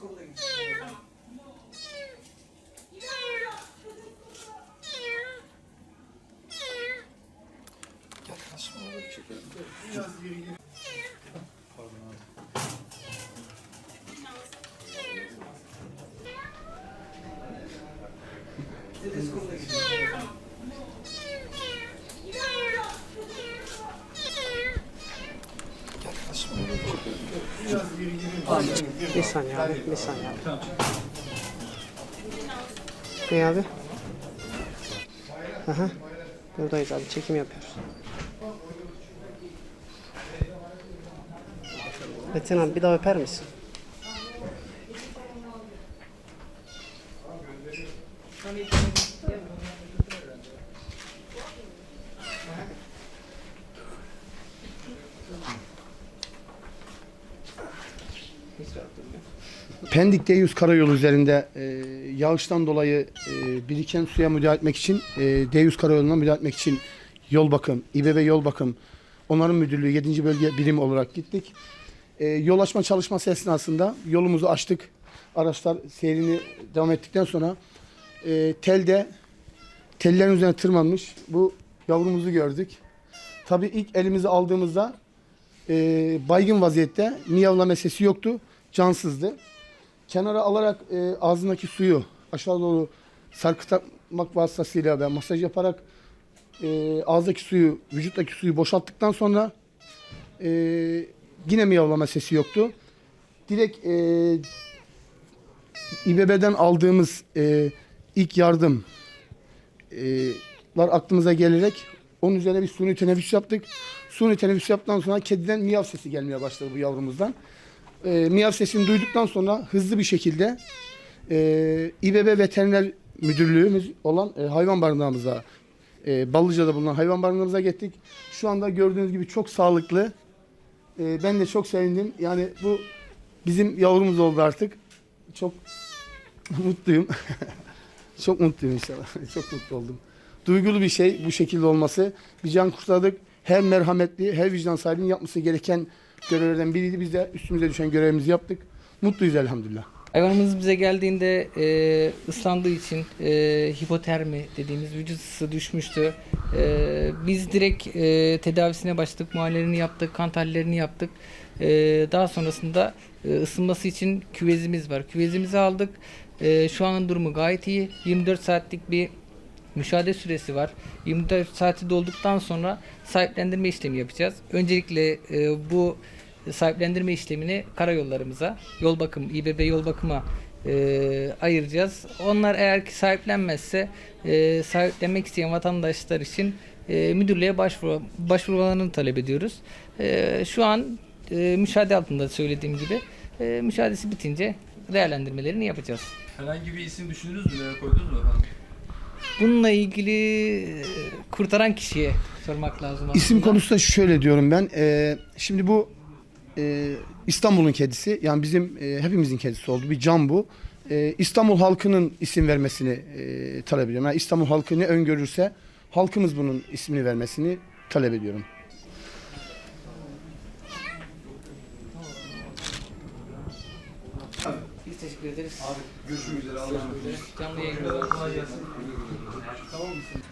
İskoldayım. Gel kaçma oğlum çekelim. Biraz yürüyelim. Bir saniye abi, bir saniye abi. Ne abi? Aha. Buradayız abi, çekim yapıyoruz. Metin abi bir daha öper misin? Pendik D100 karayolu üzerinde e, yağıştan dolayı e, biriken suya müdahale etmek için e, D100 karayoluna müdahale etmek için yol bakım, İBB yol bakım onarım müdürlüğü 7. bölge birimi olarak gittik. E, yol açma çalışması esnasında yolumuzu açtık. Araçlar seyrini devam ettikten sonra e, telde tellerin üzerine tırmanmış bu yavrumuzu gördük. Tabii ilk elimizi aldığımızda e, baygın vaziyette miyavlama sesi yoktu. Cansızdı. Kenara alarak e, ağzındaki suyu aşağı doğru sarkıtmak vasıtasıyla ve masaj yaparak e, ağızdaki suyu, vücuttaki suyu boşalttıktan sonra e, yine miyavlama sesi yoktu. Direkt e, İBB'den aldığımız e, ilk yardım e, aklımıza gelerek onun üzerine bir suni teneffüs yaptık. Suni teneffüs yaptıktan sonra kediden miyav sesi gelmeye başladı bu yavrumuzdan. E, miyav sesini duyduktan sonra hızlı bir şekilde e, İBB Veteriner Müdürlüğümüz olan e, hayvan barınağımıza, e, Ballıca'da bulunan hayvan barınağımıza gittik. Şu anda gördüğünüz gibi çok sağlıklı. E, ben de çok sevindim. Yani bu bizim yavrumuz oldu artık. Çok mutluyum. Çok mutluyum inşallah. Çok mutlu oldum. Duygulu bir şey bu şekilde olması. Bir can kurtardık. Her merhametli, her vicdan sahibinin yapması gereken görevlerden biriydi. Biz de üstümüze düşen görevimizi yaptık. Mutluyuz elhamdülillah. Hayvanımız bize geldiğinde e, ıslandığı için e, hipotermi dediğimiz vücut ısısı düşmüştü. E, biz direkt e, tedavisine başladık, muayenelerini yaptık, kan tahlillerini yaptık. E, daha sonrasında e, ısınması için küvezimiz var. Küvezimizi aldık. E, şu an durumu gayet iyi. 24 saatlik bir müşahede süresi var. 24 saati dolduktan sonra sahiplendirme işlemi yapacağız. Öncelikle e, bu sahiplendirme işlemini karayollarımıza, yol bakım, İBB yol bakıma e, ayıracağız. Onlar eğer ki sahiplenmezse e, sahiplenmek isteyen vatandaşlar için e, müdürlüğe başvuru, başvurularını talep ediyoruz. E, şu an e, müşahede altında söylediğim gibi e, müşahedesi bitince değerlendirmelerini yapacağız. Herhangi bir isim düşündünüz mü koydunuz mu efendim? Bununla ilgili e, kurtaran kişiye sormak lazım. İsim aslında. konusunda şöyle diyorum ben. Ee, şimdi bu e, İstanbul'un kedisi. Yani bizim e, hepimizin kedisi oldu. Bir can bu. E, İstanbul halkının isim vermesini e, talep ediyorum. Yani İstanbul halkı ne öngörürse halkımız bunun ismini vermesini talep ediyorum. Biz teşekkür ederiz. Görüşmek üzere. Allah'a emanet olun. Canlı gelsin. Tamam mısın?